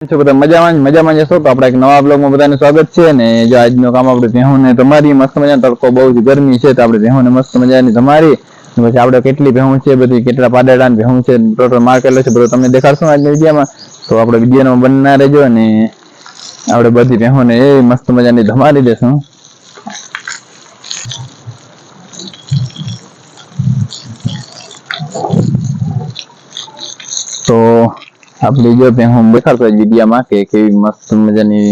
છો બધા મજામાં મજામાં જશો તો આપણા એક નવા બ્લોગમાં બધાને સ્વાગત છે અને જો આજનો કામ આપણે ભેહું તમારી મસ્ત મજા તડકો બહુ જ ગરમી છે, તો આપણે ભેહું મસ્ત મજાની તમારી પછી આપણે કેટલી ભેહું છે, બધી કેટલા પાડેડા ભેહું છે ટોટલ માર્કેટ છે, બધું તમને દેખાડશું આજની વિડીયોમાં. તો આપણે વિડીયોમાં બનના રહેજો અને આપણે બધી ભેહું ને એ મસ્ત મજાની ધમારી દેશું તો આપણી જો ભેહું દેખાડતો વિડીયામાં કે કેવી મસ્ત મજાની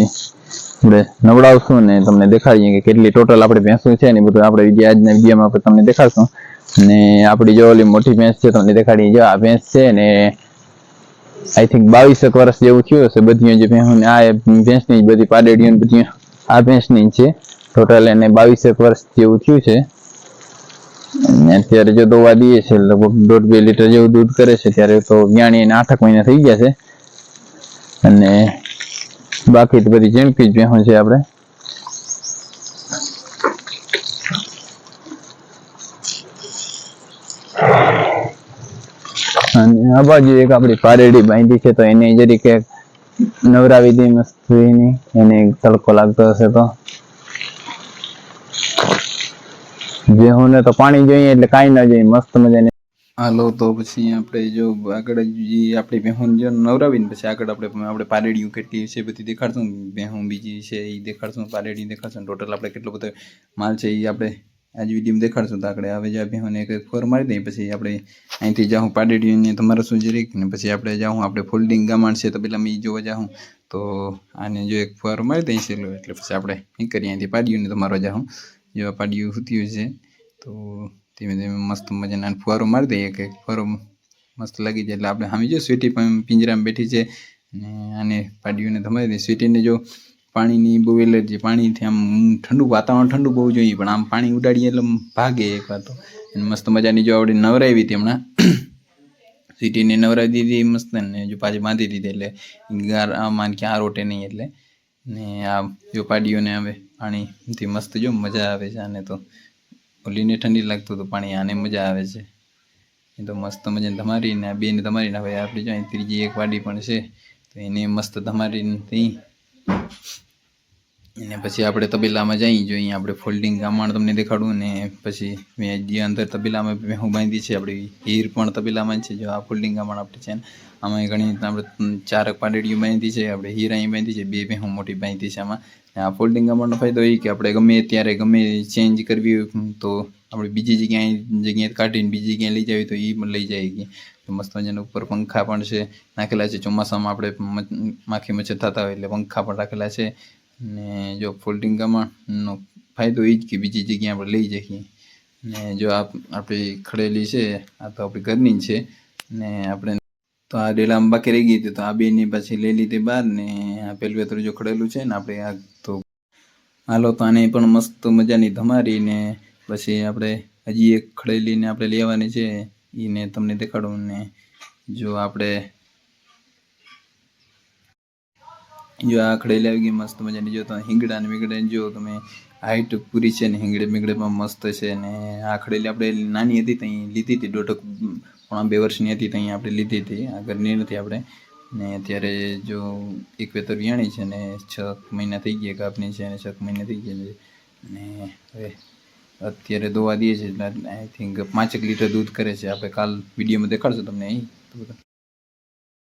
આપણે નવડાવશું ને તમને દેખાડીએ કે કેટલી ટોટલ આપણે ભેંસું છે ને બધું આપણે આજના વિડીયોમાં આપણે તમને દેખાડશું. ને આપણી જો ઓલી મોટી ભેંસ છે તમને દેખાડીએ જો આ ભેંસ છે ને આઈ થિંક બાવીસેક વર્ષ જેવું થયું હશે બધી જે ભેંસું આ ભેંસની બધી પાડેડીઓ બધી આ ભેંસની છે. ટોટલ એને બાવીસેક વર્ષ જેવું થયું છે. અત્યારે જો દોવા દઈએ છે લગભગ દોઢ બે લીટર જેવું દૂધ કરે છે, ત્યારે તો વ્યાણી આઠક મહિના થઈ ગયા છે. અને બાકી તો બધી ઝીણકી જ બેહું છે આપણે. અને આ બાજુ એક આપણી પારેડી બાંધી છે, તો એને જરીકે નવરાવી દઈ મસ્ત એની. એને તડકો લાગતો હશે તો. ભેહુંને તો પાણી જોઈએ એટલે કાંઈ ના જોઈએ, મસ્ત મજાની. હાલો તો પછી આપણે જો આગળ જે આપણી ભેહું જો નવરાવીને પછી આગળ આપણે આપણે પારેડીયું કેટલી છે બધી દેખાડશું. બેહું બીજી છે એ દેખાડશું પારેડી દેખાડશું ટોટલ આપણે કેટલો બધો માલ છે એ આપણે આજ વીડિયો દેખાડશું. તો આપણે હવે જ્યાં ભેહુંને એક ફોર મારી દઈએ પછી આપણે અહીંથી જાઉં પારેડીને તમારે શું જરીક ને પછી આપણે જાઉં આપણે ફોલ્ડિંગ ગામણ છે તો પેલા મેં જોવા જાઉં તો આને જો એક ફોર મારી દઈશું એટલે પછી આપણે એ કરીએ અહીંથી પાડ્યું તમારો જાઉં જો પાડીઓ પાડ્યું હોય છે. તો ધીમે ધીમે મસ્ત મજાના ફુવારો મારી દઈએ કે ફુવારો મસ્ત લાગી જાય એટલે આપણે સામે જો સ્વીટી પિંજરામાં બેઠી છે. અને આને પાડીઓને ધમાવી દઈએ. સ્વીટીને જો પાણીની બહુ એલર્જી પાણીથી આમ ઠંડુ વાતાવરણ ઠંડુ બહુ જોઈએ, પણ આમ પાણી ઉડાડીએ એટલે ભાગે એક વાર તો. મસ્ત મજાની જો આપણે નવરાવી હતી હમણાં. સ્વીટીને નવરાવી દીધી મસ્ત ને જો પાછી બાંધી દીધી એટલે. ગાર માન કે આ રોટે નહીં એટલે. ને આ જો પાડીઓને હવે પાણીથી મસ્ત જો મજા આવે છે. આને તો ઓલીને ઠંડી લાગતું હતું, પાણી આને મજા આવે છે. એ તો મસ્ત મજાને ધમારીને આ બેને ધમારીને હવે આપણી જો અહીં ત્રીજી એક વાડી પણ છે, તો એને મસ્ત ધમારીને થઈ અને પછી આપણે તબેલામાં જઈ જો અહીંયા આપણે ફોલ્ડિંગ ગામણ તમને દેખાડું ને પછી મેં જે અંદર તબેલામાં ભેહું બાંધી છે, આપણી હીર પણ તબેલામાં છે, જો આ ફોલ્ડિંગ ગામણ આપણે છે આમાં ઘણી રીતના આપણે ચારક પાંડેડીઓ બાંધી છે, આપણે હીર અહીં બાંધી છે, બે ભેહું મોટી બાંધી છે આમાં. આ ફોલ્ડિંગ ગામણનો ફાયદો એ કે આપણે ગમે ત્યારે ગમે ચેન્જ કરવી હોય તો આપણે બીજી જગ્યાએ જગ્યાએ કાઢીને બીજી જગ્યાએ લઈ જવી તો એ પણ લઈ જાય કે. મસ્ત મજાના ઉપર પંખા પણ છે, નાખેલા છે, ચોમાસામાં આપણે માખી મચ્છર થતા હોય એટલે પંખા પણ રાખેલા છે. ને જો ફોલ્ડિંગ કમાણનો ફાયદો એ જ કે બીજી જગ્યાએ આપણે લઈ જઈએ. ને જો આ આપણી ખડેલી છે, આ તો આપણી ઘરની છે, ને આપણે તો આ ડેલામાં બાકી રહી ગઈ હતી, તો આ બેની પછી લઈ લીધી બહાર, ને આ પેલું વેતરું જો ખડેલું છે ને આપણે આ તો હાલો તો આને પણ મસ્ત મજાની ધમારી ને પછી આપણે હજી એક ખડેલીને આપણે લેવાની છે એને તમને દેખાડું ને જો આપણે જો આ ખડેલી આવી ગઈ મસ્ત મજાની, જો તમે હિંગડા ને મીંગડા જો તમે હાઈટ પૂરી છે ને હિંગડે મિંગડે પણ મસ્ત છે ને આ ખડેલી આપણે નાની હતી ત્યાં લીધી હતી, દોઢક પોણા બે વર્ષની હતી ત્યાં આપણે લીધી હતી, આ ઘરની નથી આપણે. ને અત્યારે જો એક વેતર વિયાણી છે ને છ મહિના થઈ ગયા કાપની છે ને છ મહિના થઈ ગયા છે. ને હવે અત્યારે દોવા દઈએ છે આઈ થિંક પાંચેક લીટર દૂધ કરે છે. આપણે કાલ વિડીયોમાં દેખાડશું તમને અહીં.